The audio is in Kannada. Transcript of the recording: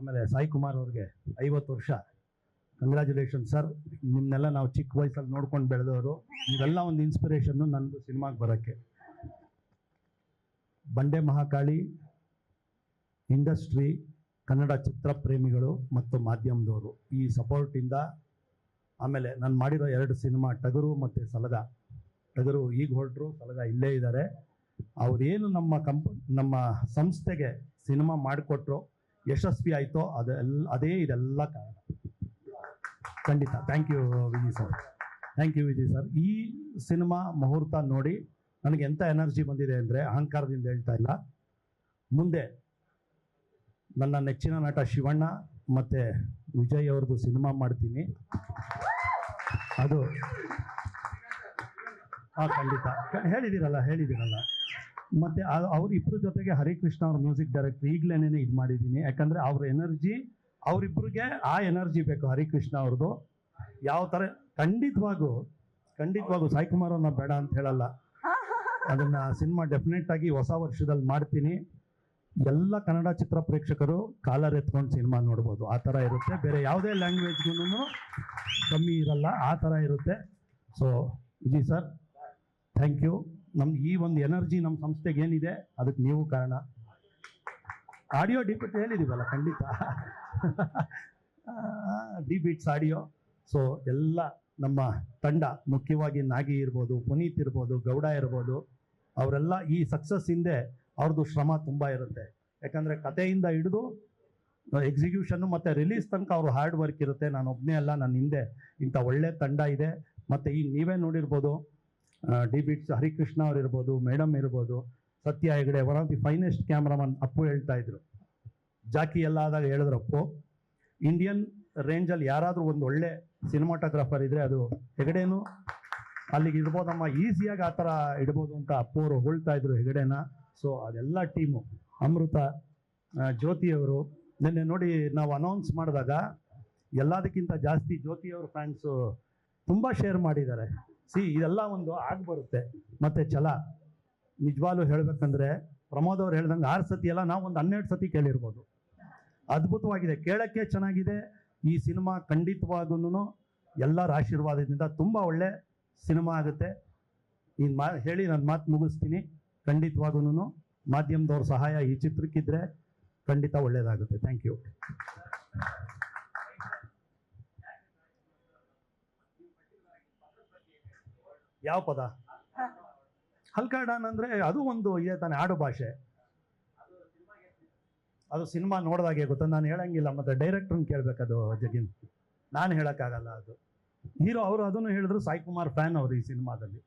ಆಮೇಲೆ ಸಾಯಿ ಕುಮಾರ್ ಅವ್ರಿಗೆ ಐವತ್ತು ವರ್ಷ. ಕಂಗ್ರ್ಯಾಚುಲೇಷನ್ ಸರ್ ನಿಮ್ಮನ್ನೆಲ್ಲ ನಾವು ಚಿಕ್ಕ ವಯಸ್ಸಲ್ಲಿ ನೋಡ್ಕೊಂಡು ಬೆಳೆದವರು. ಇವೆಲ್ಲ ಒಂದು ಇನ್ಸ್ಪಿರೇಷನ್ನು ನನ್ನದು ಸಿನಿಮಾಗೆ ಬರೋಕ್ಕೆ. ಬಂಡೆ ಮಹಾಕಾಳಿ, ಇಂಡಸ್ಟ್ರಿ, ಕನ್ನಡ ಚಿತ್ರ ಪ್ರೇಮಿಗಳು ಮತ್ತು ಮಾಧ್ಯಮದವರು. ಈ ಸಪೋರ್ಟಿಂದ ಆಮೇಲೆ ನಾನು ಮಾಡಿರೋ ಎರಡು ಸಿನಿಮಾ, ಟಗರು ಮತ್ತು ಸಲಗ. ಟಗರು ಈಗ ಹೊರಟರು, ಸಲಗ ಇಲ್ಲೇ ಇದ್ದಾರೆ ಅವರೇನು ನಮ್ಮ ಕಂಪ, ನಮ್ಮ ಸಂಸ್ಥೆಗೆ ಸಿನಿಮಾ ಮಾಡಿಕೊಟ್ರು ಯಶಸ್ವಿ ಆಯಿತೋ ಅದೆಲ್ಲ ಅದೇ ಇದೆಲ್ಲ ಕಾರಣ. ಖಂಡಿತ. Thank you Vijay sir thank you Vijay sir ಈ ಸಿನಿಮಾ ಮುಹೂರ್ತ ನೋಡಿ ನನಗೆ ಎಂಥ ಎನರ್ಜಿ ಬಂದಿದೆ ಅಂದರೆ ಅಹಂಕಾರದಿಂದ ಹೇಳ್ತಾ ಇಲ್ಲ. ಮುಂದೆ ನನ್ನ ನೆಚ್ಚಿನ ನಟ ಶಿವಣ್ಣ ಮತ್ತು ವಿಜಯ್ ಅವ್ರದ್ದು ಸಿನಿಮಾ ಮಾಡ್ತೀನಿ. ಅದು ಹಾಂ ಖಂಡಿತ. ಹೇಳಿದ್ದೀರಲ್ಲ ಹೇಳಿದ್ದೀರಲ್ಲ ಮತ್ತು ಅವ್ರ ಇಬ್ಬರ ಜೊತೆಗೆ ಹರಿಕೃಷ್ಣ ಅವ್ರ ಮ್ಯೂಸಿಕ್ ಡೈರೆಕ್ಟರ್ ಈಗಲೇನೇ ಇದು ಮಾಡಿದ್ದೀನಿ ಯಾಕಂದರೆ ಅವ್ರ ಎನರ್ಜಿ ಅವರಿಬ್ಬರಿಗೆ ಆ ಎನರ್ಜಿ ಬೇಕು ಹರಿಕೃಷ್ಣ ಅವ್ರದ್ದು ಯಾವ ಥರ ಖಂಡಿತವಾಗೂ ಖಂಡಿತವಾಗೂ ಸಾಯಿ ಕುಮಾರ್ ಅವ್ರನ್ನ ಬೇಡ ಅಂತ ಹೇಳಲ್ಲ. ಅದನ್ನ ಸಿನಿಮಾ ಡೆಫಿನೆಟ್ ಆಗಿ ಹೊಸ ವರ್ಷದಲ್ಲಿ ಮಾಡ್ತೀನಿ. ಎಲ್ಲ ಕನ್ನಡ ಚಿತ್ರ ಪ್ರೇಕ್ಷಕರು ಕಾಲರ್ ಎತ್ಕೊಂಡು ಸಿನಿಮಾ ನೋಡ್ಬೋದು. ಆ ಥರ ಇರುತ್ತೆ. ಬೇರೆ ಯಾವುದೇ ಲ್ಯಾಂಗ್ವೇಜ್ಗೂ ಕಮ್ಮಿ ಇರಲ್ಲ. ಆ ಥರ ಇರುತ್ತೆ. So Viji sir thank you ನಮ್ಗೆ ಈ ಒಂದು ಎನರ್ಜಿ ನಮ್ಮ ಸಂಸ್ಥೆಗೆ ಏನಿದೆ, ಅದಕ್ಕೆ ನೀವು ಕಾರಣ. ಆಡಿಯೋ ಡಿಬಿಟ್ ಹೇಳಿದೀವಲ್ಲ, ಖಂಡಿತ. D bits audio. ಸೊ ಎಲ್ಲ ನಮ್ಮ ತಂಡ ಮುಖ್ಯವಾಗಿ ನಾಗಿ ಇರ್ಬೋದು, ಪುನೀತ್ ಇರ್ಬೋದು, ಗೌಡ ಇರ್ಬೋದು, ಅವರೆಲ್ಲ ಈ ಸಕ್ಸಸ್ ಹಿಂದೆ ಅವ್ರದ್ದು ಶ್ರಮ ತುಂಬ ಇರುತ್ತೆ. ಯಾಕಂದರೆ ಕಥೆಯಿಂದ ಹಿಡಿದು ಎಕ್ಸಿಕ್ಯೂಷನ್ನು ಮತ್ತು ರಿಲೀಸ್ ತನಕ ಅವ್ರ ಹಾರ್ಡ್ ವರ್ಕ್ ಇರುತ್ತೆ. ನಾನು ಒಬ್ಬನೇ ಅಲ್ಲ ನನ್ನ ಹಿಂದೆ ಇಂಥ ಒಳ್ಳೆ ತಂಡ ಇದೆ. ಮತ್ತು ಈಗ ನೀವೇ ನೋಡಿರ್ಬೋದು ಡಿ ಬಿಟ್ಸ್ ಹರಿಕೃಷ್ಣ ಅವ್ರು ಇರ್ಬೋದು, ಮೇಡಮ್ ಇರ್ಬೋದು, Sathya Hegde one of the finest cameraman Appu ಹೇಳ್ತಾ ಇದ್ರು. ಜಾಕಿ ಎಲ್ಲ ಆದಾಗ ಹೇಳಿದ್ರು ಅಪ್ಪು ಇಂಡಿಯನ್ ರೇಂಜಲ್ಲಿ ಯಾರಾದರೂ ಒಂದು ಒಳ್ಳೆ ಸಿನಿಮಾಟೋಗ್ರಾಫರ್ ಇದ್ರೆ ಅದು ಹೆಗಡೆನು ಅಲ್ಲಿಗೆ ಇಡ್ಬೋದಮ್ಮ ಈಸಿಯಾಗಿ ಆ ಥರ ಇಡ್ಬೋದು ಅಂತ ಅಪ್ಪು ಹೊಳ್ತಾ ಇದ್ರು ಹೆಗಡೆನ. ಸೊ ಅದೆಲ್ಲ ಟೀಮು ಅಮೃತ ಜ್ಯೋತಿಯವರು ನಿನ್ನೆ ನೋಡಿ ನಾವು ಅನೌನ್ಸ್ ಮಾಡಿದಾಗ ಎಲ್ಲದಕ್ಕಿಂತ ಜಾಸ್ತಿ ಜ್ಯೋತಿಯವ್ರ ಫ್ಯಾನ್ಸು ತುಂಬ ಶೇರ್ ಮಾಡಿದ್ದಾರೆ. ಸಿ, ಇದೆಲ್ಲ ಒಂದು ಆಗಿ ಬರುತ್ತೆ ಮತ್ತು ಛಲ, ನಿಜವಾಗ್ಲೂ ಹೇಳ್ಬೇಕಂದ್ರೆ ಪ್ರಮೋದ್ ಅವ್ರು ಹೇಳ್ದಂಗೆ ಆರು ಸತಿ ಎಲ್ಲ ನಾವು ಒಂದು ಹನ್ನೆರಡು ಸತಿ ಕೇಳಿರ್ಬೋದು. ಅದ್ಭುತವಾಗಿದೆ. ಕೇಳೋಕ್ಕೆ ಚೆನ್ನಾಗಿದೆ. ಈ ಸಿನಿಮಾ ಖಂಡಿತವಾಗೂ ಎಲ್ಲರ ಆಶೀರ್ವಾದದಿಂದ ತುಂಬ ಒಳ್ಳೆ ಸಿನಿಮಾ ಆಗುತ್ತೆ. ಈ ಮಾ, ಹೇಳಿ ನಾನು ಮಾತು ಮುಗಿಸ್ತೀನಿ. ಖಂಡಿತವಾಗೂ ಮಾಧ್ಯಮದವ್ರ ಸಹಾಯ ಈ ಚಿತ್ರಕ್ಕಿದ್ರೆ ಖಂಡಿತ ಒಳ್ಳೆಯದಾಗುತ್ತೆ ಥ್ಯಾಂಕ್ ಯು ಯಾವ ಪದ? ಹಲ್ಕಾಡಾನ್ ಅಂದರೆ ಅದು ಒಂದು ಇದೆ ತಾನೆ, ಆಡು ಭಾಷೆ. ಅದು ಸಿನಿಮಾ ನೋಡಿದಾಗೆ ಗೊತ್ತಾ? ನಾನು ಹೇಳಂಗಿಲ್ಲ, ಮತ್ತೆ ಡೈರೆಕ್ಟ್ರನ್ನ ಕೇಳ್ಬೇಕದು ಜಗಿನ್. ನಾನು ಹೇಳೋಕ್ಕಾಗಲ್ಲ ಅದು. ಹೀರೋ ಅವರು ಅದನ್ನು ಹೇಳಿದ್ರು ಸಾಯಿ ಕುಮಾರ್ ಫ್ಯಾನ್ ಅವರು ಈ ಸಿನಿಮಾದಲ್ಲಿ.